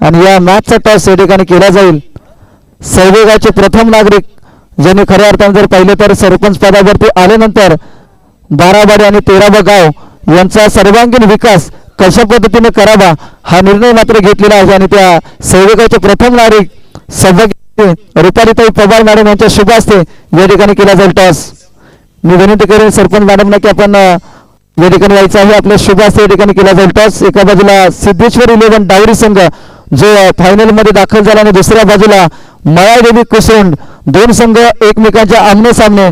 आणि या मॅचचा टॉस या ठिकाणी केला जाईल. सैवेगावचे प्रथम नागरिक ज्यांनी खऱ्या अर्थाने जर पाहिलं तर सरपंच पदावरती आल्यानंतर बाराबाडी आणि तेरावा गाव यांचा सर्वांगीण विकास कशा पद्धतीने करावा हा निर्णय मात्र घेतलेला आहे. आणि त्या सैनिकाचे प्रथम नागरिक सौभाग्य रुपालीताई पवार मॅडम यांच्या शुभ असते या ठिकाणी केला जाईल टॉस. मी विनंती करेन सरपंच मॅडमना की आपण या ठिकाणी यायचं आहे. आपल्या शुभ असते या ठिकाणी केला जाईल टॉस. एका बाजूला सिद्धेश्वर इलेव्हन डावरी संघ जो फायनलमध्ये दाखल झाला आणि दुसऱ्या बाजूला मळादेवी कुसुंड दोन संघ एकमेकांच्या आमने सामने.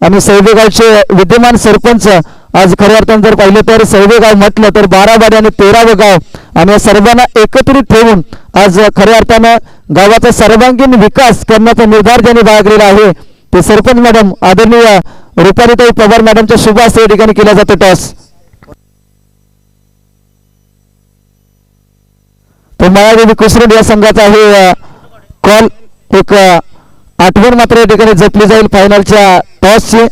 आणि सैदेगावचे विद्यमान सरपंच आज खऱ्या अर्थानं जर पाहिलं तर सैदेगाव म्हटलं तर बाराबाडी आणि तेरावं गाव. आणि या सर्वांना एकत्रित ठेवून आज खऱ्या अर्थानं गावाचा सर्वांगीण विकास करण्याचा निर्धार ज्यांनी बाळगलेला आहे ते सरपंच मॅडम आदरणीय रुपालीताई पवार मॅडमच्या शुभ या ठिकाणी केला जातो टॉस तर मायादेवी कुसरड या संघाचा आहे कॉल एक आठवण मात्र या ठिकाणी जपली जाईल फायनलच्या टॉसची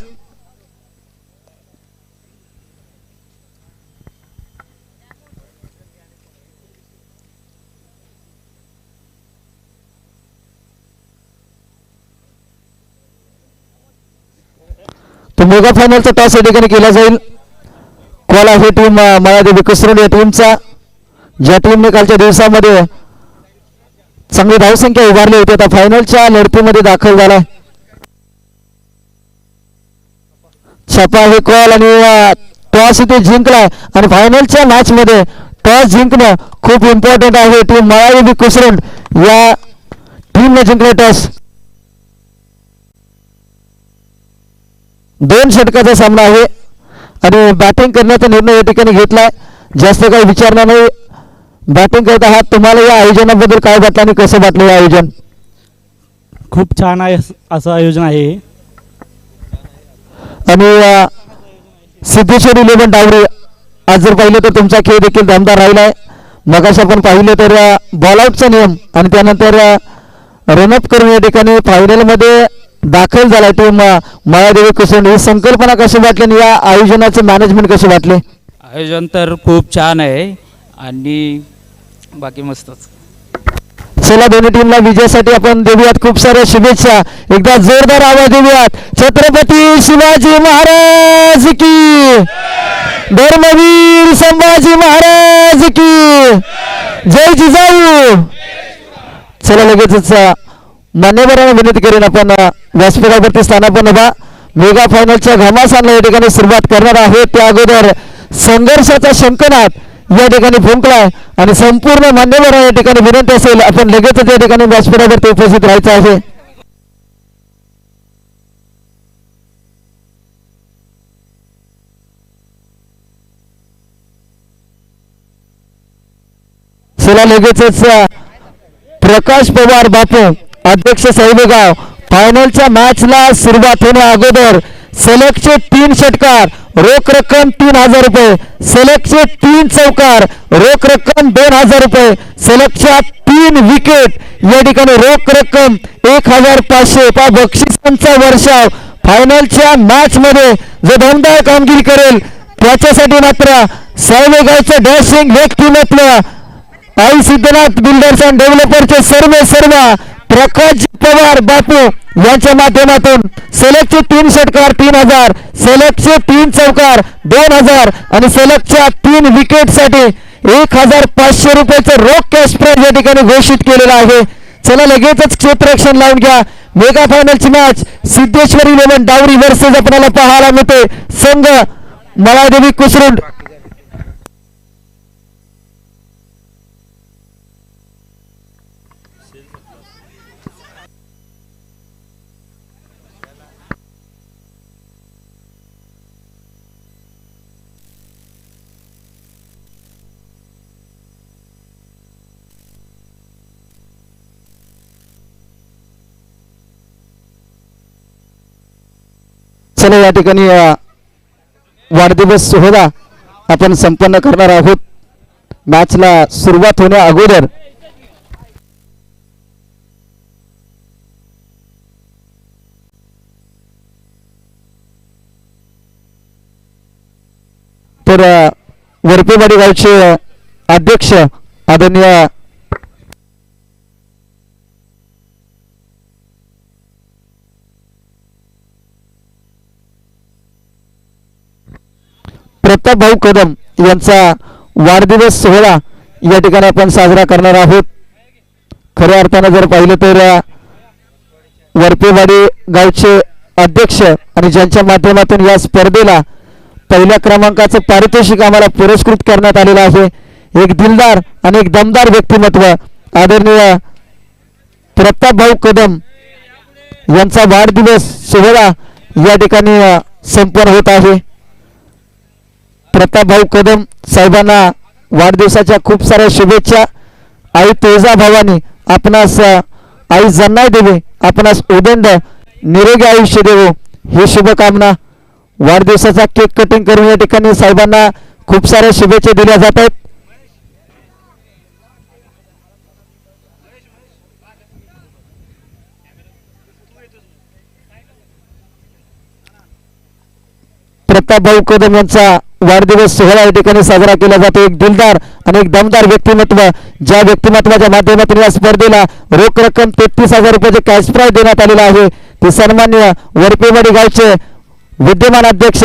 तो मेगा फायनलचा टॉस या ठिकाणी केला जाईल. कॉल आहे टीम मायादेवी कुसरड या टीमचा ज्या टीमने कालच्या दिवसामध्ये चांगली धावसंख्या उभारली होती आता फायनलच्या लढतीमध्ये दाखल झालाय. छापा हे कॉल आणि टॉस इथे जिंकलाय. आणि फायनलच्या मॅच मध्ये टॉस जिंकणं खूप इम्पॉर्टंट आहे. टीम नयालीबी कुसरून या टीमने जिंकले टॉस दोन षटकाचा सामना आहे. आणि बॅटिंग करण्याचा निर्णय या ठिकाणी घेतलाय. जास्त काही विचारणार नाही. बॅटिंग करत आहात तुम्हाला या आयोजनाबद्दल काय वाटलं आणि कसं वाटलं हे आयोजन? खूप छान आहे अस- आयोजन आहे हे. आणि अ, सिद्धेश्वर इलेव्हन डावरी आज जर पाहिलं तर तुमचा खेळ देखील दमदार राहिलाय. मगाशी आपण पाहिलं तर बॉल आउटचा नियम आणि त्यानंतर रनअप करून या ठिकाणी फायनलमध्ये दाखल झालाय टीम मायादेवी कुसुंड ही संकल्पना कशी वाटली आणि या आयोजनाचे मॅनेजमेंट कसे वाटले? आयोजन तर खूप छान आहे. आणि बाकी मस्तच. चला दोन्ही टीमला विजयासाठी आपण देऊयात खूप साऱ्या शुभेच्छा. एकदा जोरदार आवाज देऊयात. छत्रपती शिवाजी महाराज की. धर्मवीर संभाजी महाराज की. जय जिजाऊ. चला लगेचच अ, मान्यवरांना विनंती करेन आपण व्यासपीठावरती स्थानापन्न व्हा मेगा फायनलच्या घमासांना या ठिकाणी सुरुवात करणार आहोत. त्या अगोदर संघर्षाचा शंकनाथ या ठिकाणी फुंकलाय आणि संपूर्ण मान्यवर या ठिकाणी विनंती असेल आपण लगेचच या ठिकाणी व्यासपीठावरती उपस्थित राहायचं आहे. चला लगेचच प्रकाश पवार बापू अध्यक्ष सैवेगाव फायनलच्या मॅचला सुरुवात होण्या अगोदर. सलगचे तीन षटकार रोख रक्कम तीन हजार रुपये. सलगचे तीन चौकार रोख रक्कम दोन हजार रुपये. सलगच्या तीन विकेट या ठिकाणी रोख रक्कम एक हजार पाचशे. पा बक्षिसांचा वर्षाव. फायनलच्या मॅच मध्ये जो दमदार कामगिरी करेल त्याच्यासाठी मात्र सैवेगावचं डॅशिंग व्यक्तिमत्व. आई सिद्धनाथ बिल्डर्स अँड डेव्हलपरचे सर्व सर्व प्रकाश पवार बापू यांच्या माध्यमातून सलगचे तीन षटकार तीन हजार सलगचे तीन चौकार दोन हजार आणि सलगच्या तीन विकेटसाठी एक हजार पाचशे रुपयाचं रोख कॅश प्राईज या ठिकाणी घोषित केलेलं आहे. चला लगेचच क्षेत्ररक्षण लावून घ्या. Mega फायनलची match Siddheshwari eleven Dawari versus आपल्याला पाहायला मिळते. संघ मळादेवी कुसरुंड. चला या ठिकाणी वाढदिवस सोहळा आपण संपन्न करणार आहोत. मॅचला सुरुवात होण्या अगोदर. तर वरपेवाडी गावचे अध्यक्ष आदरणीय प्रताप भाऊ कदम यांचा वाढदिवस सोहळा या ठिकाणी आपण साजरा करणार आहोत. खऱ्या अर्थानं जर पाहिलं तर वरपेवाडी गावचे अध्यक्ष आणि ज्यांच्या माध्यमातून या स्पर्धेला पहिल्या क्रमांकाचं पारितोषिक आम्हाला पुरस्कृत करण्यात आलेलं आहे. एक दिलदार आणि एक दमदार व्यक्तिमत्व आदरणीय प्रताप भाऊ कदम यांचा वाढदिवस सोहळा या ठिकाणी संपन्न होत आहे. प्रतापभाऊ कदम साहेबांना वाढदिवसाच्या खूप साऱ्या शुभेच्छा. आई तेजा भावानी आपणास आई जन्नाय देवे आपणास उदंड निरोगी आयुष्य देवो. ही शुभकामना. वाढदिवसाचा केक कटिंग करून या ठिकाणी साहेबांना खूप साऱ्या शुभेच्छा दिल्या जात आहेत. प्रतापभाऊ कदम यांचा वाढदिवस सोहळा या ठिकाणी साजरा केला जातो. एक दिलदार आणि एक दमदार व्यक्तिमत्व ज्या व्यक्तिमत्वाच्या माध्यमातून या स्पर्धेला रोख रक्कम तेहतीस हजार रुपयाचे कॅश प्राईज देण्यात आलेला आहे. ते सन्मान्य वरपेवाडी गावचे विद्यमान अध्यक्ष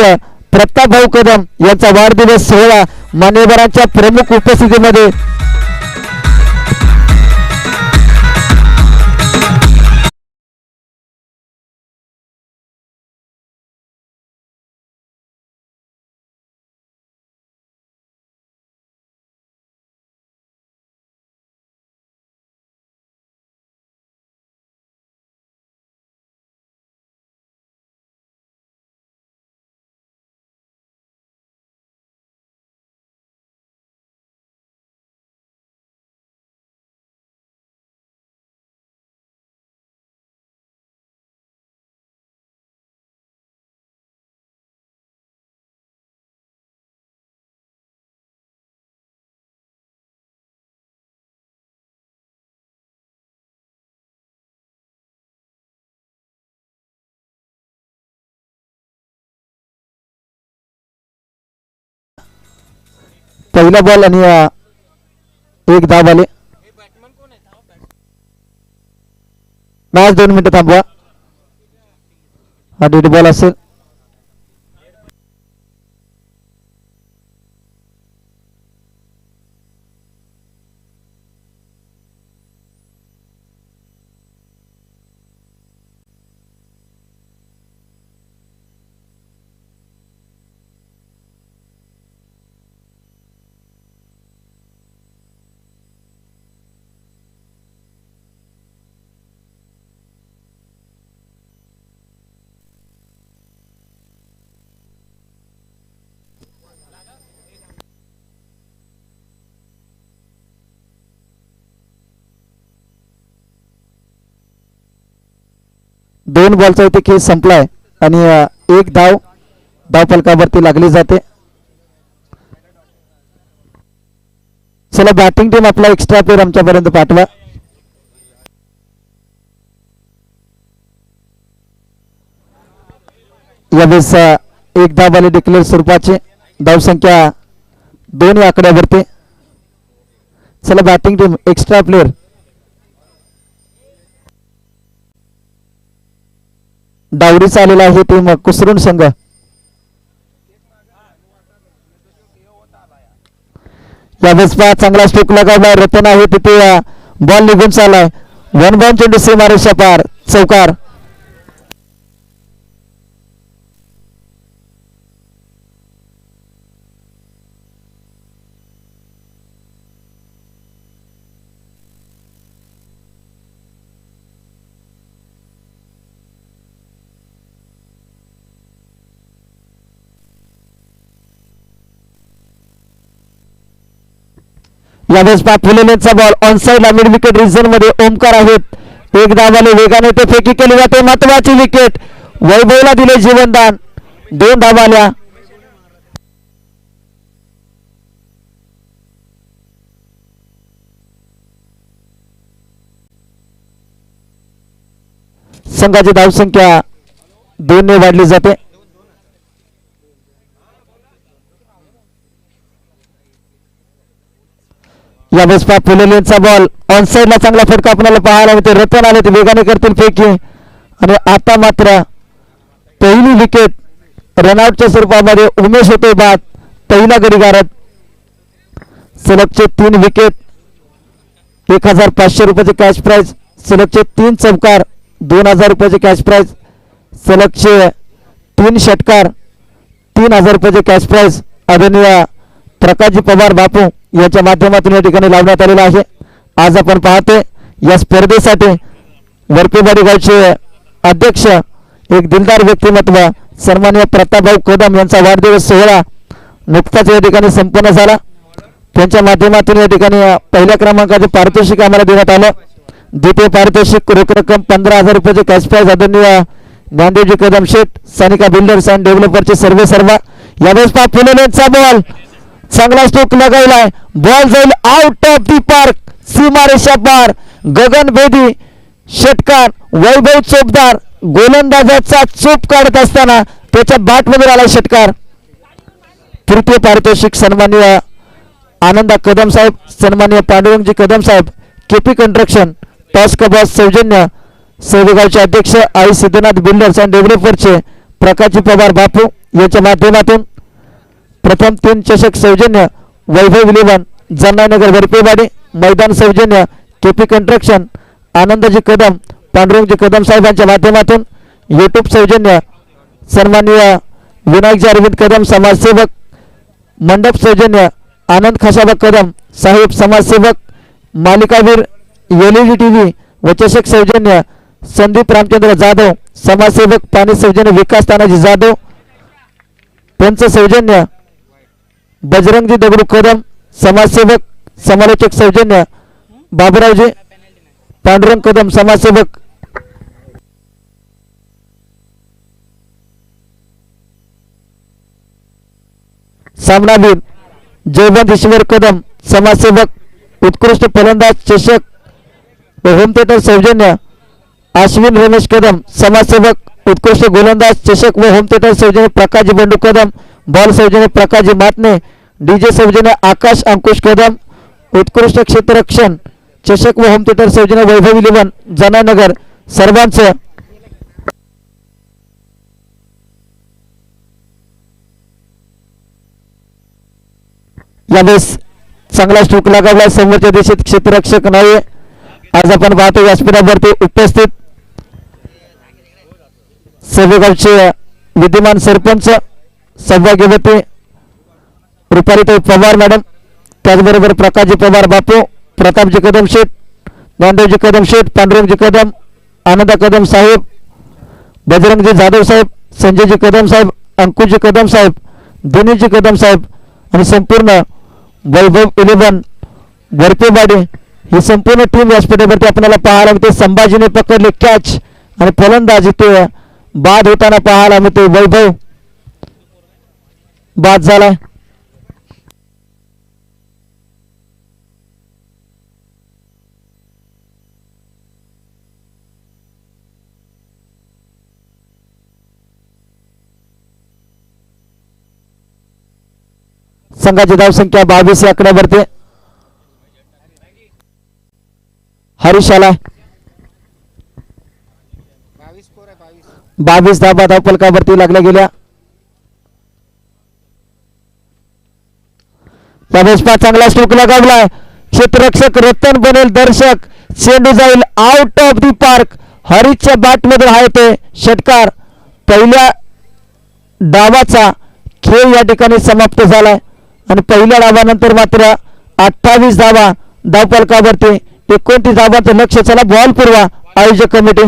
प्रताप भाऊ कदम यांचा वाढदिवस सोहळा मान्यवरांच्या प्रमुख उपस्थितीमध्ये पहिला बॉल आणि एक धाव आले मॅच दोन मिनिटं थांबवा. हा डेड बॉल असेल. दोन बॉलचा इथे खेळ संपलाय आणि एक धाव धाव फलकावरती लागली जाते. चला बॅटिंग टीम आपला एक्स्ट्रा प्लेअर आमच्यापर्यंत पाठवा. यावेळेस एक धाव आले डिक्लेअर स्वरूपाचे. धावसंख्या दोन या आकड्यावरती. चला batting team extra player Dawari आलेला आहे टीम कुसरून संघ. या पहा चांगला स्टोक लगावला. रतन आहे तिथे. बॉल निघून चालाय वन बॉल चेंडू सीमारेषा पार. चौकार. बॉल. ऑन साईडला मिड विकेट रिझन मध्ये ओमकार एक धावाले वेगाने ते फेकी केली जाते. महत्वाची विकेट वैभवला दिले जीवनदान. दोन धावाल्या. संघाची धावसंख्या दोनने वाढली जाते. या बसपा फुलेलेंचा बॉल ऑन साईडला चांगला फटका आपल्याला पाहायला मिळते रतन आले ते वेगाने करतील फेकी आणि आता मात्र पहिली विकेट रनआउटच्या स्वरूपामध्ये उमेश होते बाद. पहिला गडी गारत सलगचे तीन विकेट एक हजार पाचशे रुपयाचे कॅश प्राईज सलगचे तीन चौकार. दोन हजार रुपयाचे कॅश प्राईज सलगचे तीन षटकार. तीन हजार रुपयाचे कॅश प्राईज आदरणीय प्रकाशजी पवार बापू. याच्या माध्यमातून या ठिकाणी लावण्यात आलेला आहे. आज आपण पाहतोय या स्पर्धेसाठी वरपेवाडी गावचे अध्यक्ष एक दिलदार व्यक्तिमत्व सन्मान्य प्रतापभाऊ कदम यांचा वाढदिवस सोहळा नुकताच या ठिकाणी संपन्न झाला. त्यांच्या माध्यमातून या ठिकाणी पहिल्या क्रमांकाचे पारितोषिक आम्हाला देण्यात आलं. द्वितीय पारितोषिक रोख रक्कम पंधरा हजार रुपयाचे कॅश प्राईज आदरणीय ज्ञानदेवजी कदम शेठ सानिका बिल्डर्स अँड डेव्हलपरचे सर्वे सर्व. यावेळेस पहा फुलेलेंचा बॉल. चांगला स्ट्रोक लगायलाय बॉल जाईल आउट ऑफ दी पार्क सीमारेषा पार गगन बेदी षटकार वैभव चोपदार गोलंदाजाचा चोप काढत असताना त्याच्या बॅटमध्ये आला षटकार. तृतीय पारितोषिक सन्माननीय आनंदा कदम साहेब सन्माननीय पांडुरंगजी कदम साहेब केपी कंस्ट्रक्शन टॉस कबॉस सौजन्य सेवेगावचे अध्यक्ष आई सिद्धनाथ बिल्डर्स अँड डेव्हलपरचे प्रकाशजी पवार बापू यांच्या माध्यमातून प्रथम तीन चषक सौजन्य वैभव इलेव्हन जन्नानगर वरपेवाडी मैदान सौजन्य केपी कंट्रक्शन आनंदजी कदम पांडुरंगजी कदम साहेबांच्या माध्यमातून यूट्यूब सौजन्य सन्माननीय विनायकजी अरविंद कदम समाजसेवक मंडप सौजन्य आनंद खासाबा कदम साहेब समाजसेवक मालिकावीर L E D T V व चषक सौजन्य संदीप रामचंद्र जाधव समाजसेवक पाणी सौजन्य विकास तानाजी जाधव पंच सौजन्य बजरंगजी दगडू कदम, समाजसेवक, समालोचक सौजन्य, बाबुरावजी पांडुरंग कदम, समाजसेवक. सामनावीर जयवंत ईश्वर कदम, समाजसेवक, उत्कृष्ट फलंदाज चषक, होम थिएटर सौजन्य, अश्विन रमेश कदम, समाजसेवक, उत्कृष्ट गोलंदाज चषक व होम थिएटर सौजन्य प्रकाश बंडू कदम बॉल सौजन्य प्रकाशजी मातने डीजे सौजन्य आकाश अंकुश कदम उत्कृष्ट क्षेत्ररक्षण चषक व होम थिएटर सौजन्य वैभव इलेव्हन जनानगर सर्वांचं. यावेळेस चांगला स्ट्रोक लागावला समोरच्या दिशेत क्षेत्ररक्षक नाही आज आपण पाहतो व्यासपीठावरती उपस्थित. सेवेगावचे विद्यमान सरपंच सौभाग्यवती रुपारीताई पवार मॅडम त्याचबरोबर प्रकाशजी पवार बापू. प्रतापजी कदम शेठ. ज्ञानदेवजी कदम शेठ. पांडुरंगजी कदम. आनंदा कदम साहेब. बजरंगजी जाधव साहेब. संजयजी कदम साहेब. अंकुशजी कदम साहेब. दिनेशजी कदम साहेब. आणि संपूर्ण वैभव इलेवन वरपेवाडी ही संपूर्ण टीम व्यासपीठावरती आपल्याला पाहायला मिळते. संभाजीने पकडले कॅच आणि फलंदाज इथे बाद होताना पाहायला मिळते. वैभव बाद झालाय संघाची धावसंख्या बावीस या आकड्यावरती हरीश आला बावीस धाबा धावपलकावरती लागल्या गेल्या यावेळेस चांगला स्ट्रोक लगावला क्षेत्ररक्षक रतन बनेल दर्शक. चेंडू जाईल आउट ऑफ दी पार्क हरीशच्या बॅटमधून हा ते षटकार. पहिल्या डावाचा खेळ या ठिकाणी समाप्त झालाय. आणि पहिल्या डावानंतर मात्र अठ्ठावीस धावा धावपालकावरती एकोणतीस धावांचं लक्ष. चला बॉल पुरवा. आयोजक कमिटी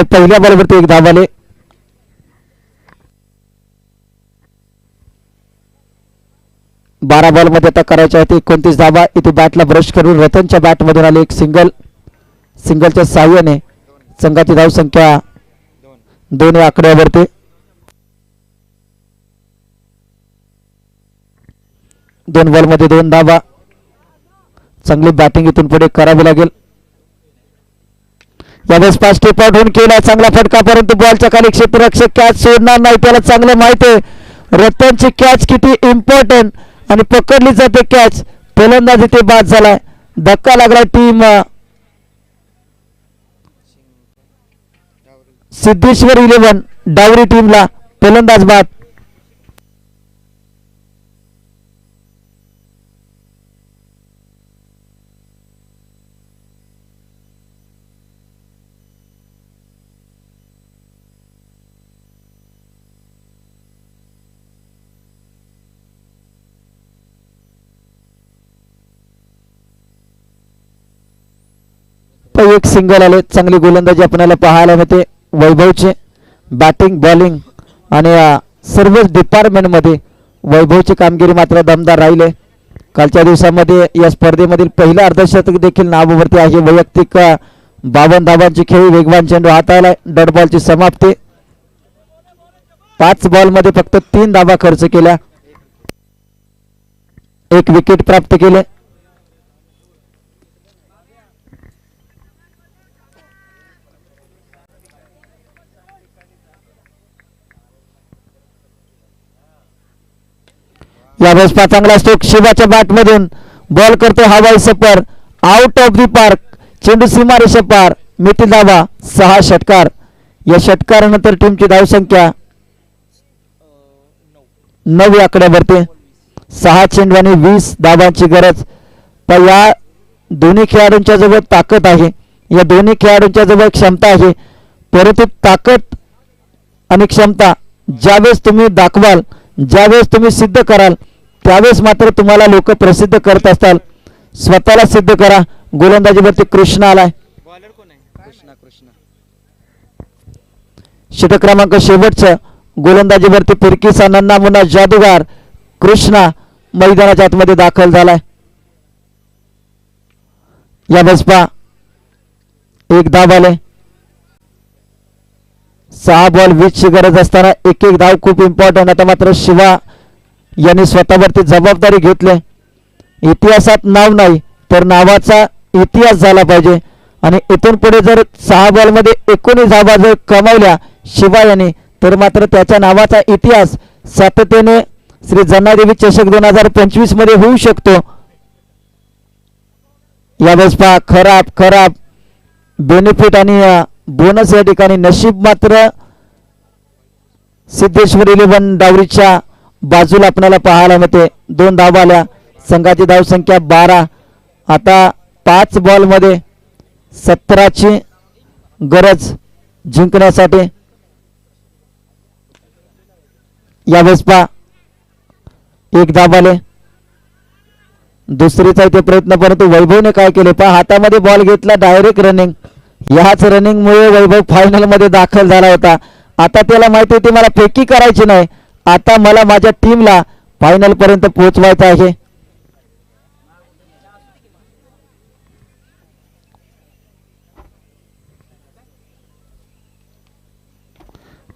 तर पहिल्या बॉलवरती एक धाव आले बारा बॉलमध्ये आता करायच्या आहेत एकोणतीस धावा. इथे बॅटला ब्रश करून रतनच्या बॅट मधून आले एक सिंगल सिंगलच्या सहाय्याने संघाची धाव संख्या दोन या आकड्यावरती. दोन बॉलमध्ये दोन धावा. चांगली बॅटिंग इथून पुढे करावी लागेल. यावेळेस पाच स्टेप आउट होऊन केला. चांगला फटका परंतु बॉलच्या खाली क्षेत्ररक्षक कॅच सोडणार नाही. त्याला चांगलं माहीत आहे. रतनची कॅच किती इम्पॉर्टंट आणि पकडली जाते कॅच फलंदाज इथे बाद झालाय. धक्का लागलाय टीम सिद्धेश्वर इलेव्हन डावरी टीमला फलंदाज बाद. एक सिंगल आले. चांगली गोलंदाजी आपल्याला पाहायला मिळते. वैभवचे बॅटिंग बॉलिंग आणि सर्वच डिपार्टमेंटमध्ये वैभवची कामगिरी मात्र दमदार राहिले. कालच्या दिवसामध्ये या स्पर्धेमधील पहिलं अर्धशतक देखील नावावरती आहे. वैयक्तिक बावन बावन्न धावांची खेळी वेगवान चेंडू हाताळला डॉट बॉलची समाप्ती. पाच बॉलमध्ये फक्त तीन धावा खर्च केल्या. एक विकेट प्राप्त केले. या बसपा चांगला स्टोक शिवाच्या बॅट मधून बॉल करतो हवाई सपर आउट ऑफ दी पार्क चेंडू सीमारेषा पार मिती धावा सहा षटकार. या षटकारानंतर टीमची धावसंख्या नऊ आकड्यावरती. सहा चेंडू आणि वीस धावांची गरज. पण या दोन्ही खेळाडूंच्या जवळ ताकद आहे. या दोन्ही खेळाडूंच्या जवळ क्षमता आहे. परंतु ताकद आणि क्षमता ज्यावेळेस तुम्ही दाखवाल ज्यावेळेस तुम्ही सिद्ध कराल त्यावेळेस मात्र तुम्हाला लोक प्रसिद्ध करत असताल. स्वतःला सिद्ध करा. गोलंदाजीवरती कृष्ण आलाय. षटक क्रमांक शेवटचं. गोलंदाजीवरती फिरकीचा नन्ना मुन्ना जादूगार कृष्णा मैदानाच्या आतमध्ये दाखल झालाय. या बसपा एक धाव आले. सहा बॉल वीसची गरज असताना एक एक धाव खूप इम्पॉर्टंट आता मात्र शिवा यांनी स्वतःवरती जबाबदारी घेतली. इतिहासात नाव नाही तर नावाचा इतिहास झाला पाहिजे. आणि इथून पुढे जर सहा बॉलमध्ये एकोणीस धावा जर कमावल्या शिवा यांनी तर मात्र त्याच्या नावाचा इतिहास सातत्याने श्री जन्नादेवी चषक दोन हजार पंचवीसमध्ये होऊ शकतो. यावेळेस पहा खराब खराब. बेनिफिट आणि बोनस या ठिकाणी नशीब मात्र सिद्धेश्वर इलेव्हन डावरीच्या बाजूला आपल्याला पाहायला मिळते. दोन धाव आल्या. संघाची धाव संख्या बारा. आता पाच बॉलमध्ये सतराची गरज जिंकण्यासाठी या वेस्पा एक धाव आले. दुसरीचा इथे प्रयत्न परंतु वैभवने काय केले? पहा हातामध्ये बॉल घेतला डायरेक्ट रनिंग याच रनिंगमुळे वैभव फायनलमध्ये दाखल झाला होता. आता त्याला माहिती होती मला फेकी करायची नाही. आता मला माझ्या टीमला फायनल पर्यंत पोहोचवायचं आहे.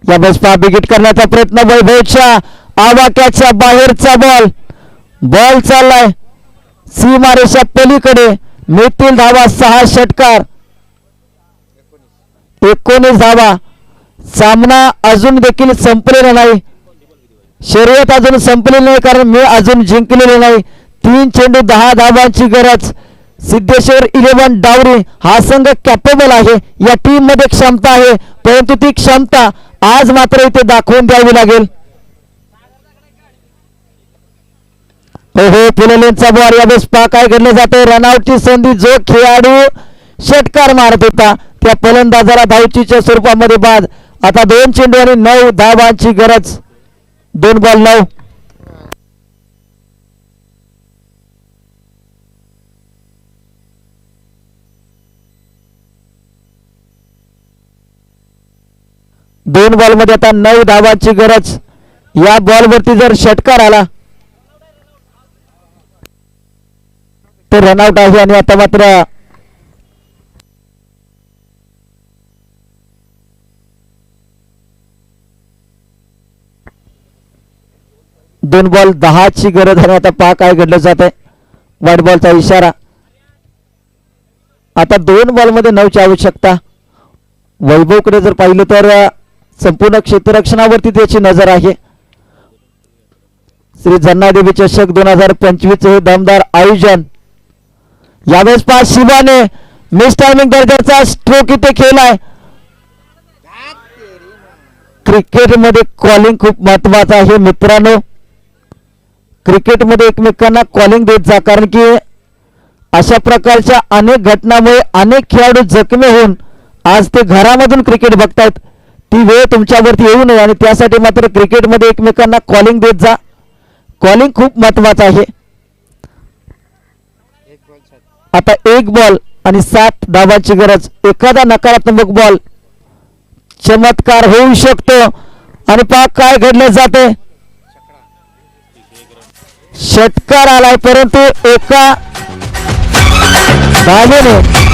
या बसपा बिगिट करण्याचा प्रयत्न वैभवच्या आवाक्याच्या बाहेरचा बॉल बॉल चाललाय. सीमारेषा पलीकडे. मिळतील धावा सहा षटकार. एकोणीस धावा. सामना अजून देखील संपलेला नाही. शर्यत अजून संपलेली नाही कारण मी अजून जिंकलेले नाही. तीन चेंडू दहा धावांची गरज. सिद्धेश्वर इलेव्हन डावरी हा संघ कॅपेबल आहे. या टीममध्ये क्षमता आहे. परंतु ती क्षमता आज मात्र इथे दाखवून द्यावी लागेल. हो हो पुलेलेंचा बॉल यावेळेस पा काय घडलं जाते रनआउटची संधी जो खेळाडू षटकार मारत होता त्या फलंदाजाला धावचीच्या स्वरूपामध्ये बाद. आता दोन चेंडू आणि नऊ धावांची गरज. दोन बॉल नऊ दोन बॉलमध्ये आता नऊ धावाची गरज. या बॉलवरती जर षटकार आला तर रनआउट आहे आणि आता मात्र दोन बॉल दहाची गरज आणि आता पहा काय घडलं जात आहे वाईट बॉलचा इशारा. आता दोन बॉलमध्ये नऊची आवश्यकता. वैभवकडे जर पाहिलं तर संपूर्ण क्षेत्ररक्षणावरती त्याची नजर आहे. श्री जन्नादेवी चषक दोन हजार पंचवीस हे दमदार आयोजन. यावेळेस पाच शिवाने मिस टायमिंग दर्जाचा स्ट्रोक इथे खेळलाय क्रिकेटमध्ये कॉलिंग खूप महत्वाचं आहे मित्रांनो. क्रिकेटमध्ये एकमेकांना कॉलिंग देत जा कारण की अशा प्रकारच्या अनेक घटनामुळे अनेक खेळाडू जखमी होऊन आज ते घरामधून क्रिकेट बघतायत. ती वेळ तुमच्यावरती येऊ नये आणि त्यासाठी मात्र क्रिकेटमध्ये एकमेकांना कॉलिंग देत जा. कॉलिंग खूप महत्वाचं आहे. आता एक बॉल आणि सात धावांची गरज. एखादा नकारात्मक बॉल चमत्कार होऊ शकतो. आणि पहा काय घडलं जाते? षटकार आलाय परंतु एका बाजूने